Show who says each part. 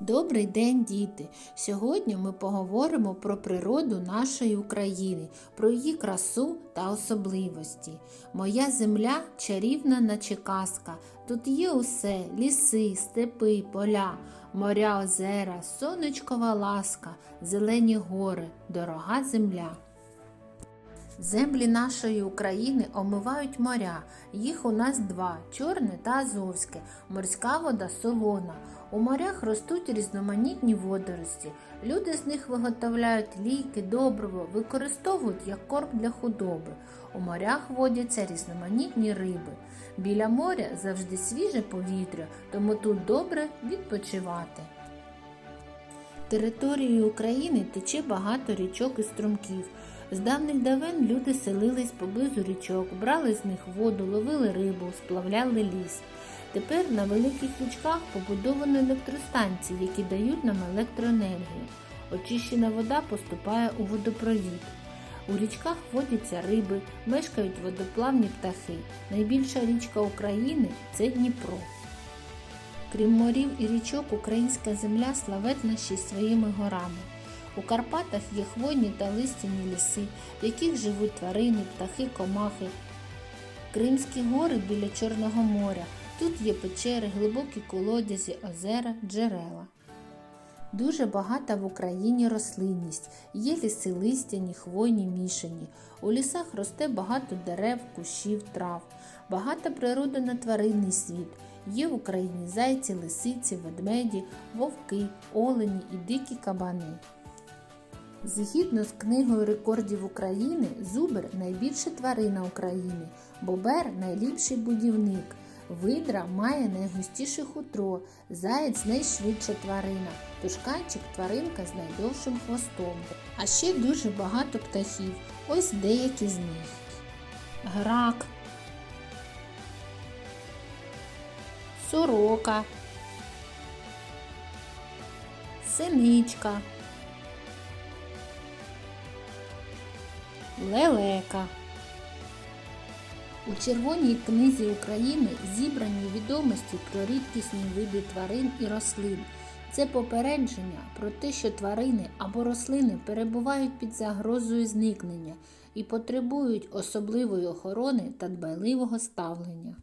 Speaker 1: Добрий день, діти! Сьогодні ми поговоримо про природу нашої України, про її красу та особливості. Моя земля чарівна, наче казка. Тут є усе: ліси, степи, поля, моря, озера, сонечкова ласка, зелені гори, дорога земля. Землі нашої України омивають моря. Їх у нас два чорне та азовське, морська вода солона. У морях ростуть різноманітні водорості. Люди з них виготовляють ліки, добриво, використовують як корм для худоби. У морях водяться різноманітні риби. Біля моря завжди свіже повітря, тому тут добре відпочивати. Територією України тече багато річок і струмків. З давних давен люди селились поблизу річок, брали з них воду, ловили рибу, сплавляли ліс. Тепер на великих річках побудовано електростанції, які дають нам електроенергію. Очищена вода поступає у водопровід. У річках водяться риби, мешкають водоплавні птахи. Найбільша річка України це Дніпро. Крім морів і річок, українська земля славетна ще своїми горами. У Карпатах є хвойні та листяні ліси, в яких живуть тварини, птахи, комахи. Кримські гори біля Чорного моря. Тут є печери, глибокі колодязі, озера, джерела. Дуже багата в Україні рослинність, є ліси листяні, хвойні, мішані. У лісах росте багато дерев, кущів, трав, багата природа на тваринний світ. Є в Україні зайці, лисиці, ведмеді, вовки, олені і дикі кабани. Згідно з книгою рекордів України, зубр найбільша тварина України, бобер найліпший будівник. Видра має найгустіше хутро, заєць найшвидша тварина, тушканчик тваринка з найдовшим хвостом. А ще дуже багато птахів. Ось деякі з них. Грак, сорока, синичка, лелека. У Червоній книзі України зібрані відомості про рідкісні види тварин і рослин. Це попередження про те, що тварини або рослини перебувають під загрозою зникнення і потребують особливої охорони та дбайливого ставлення.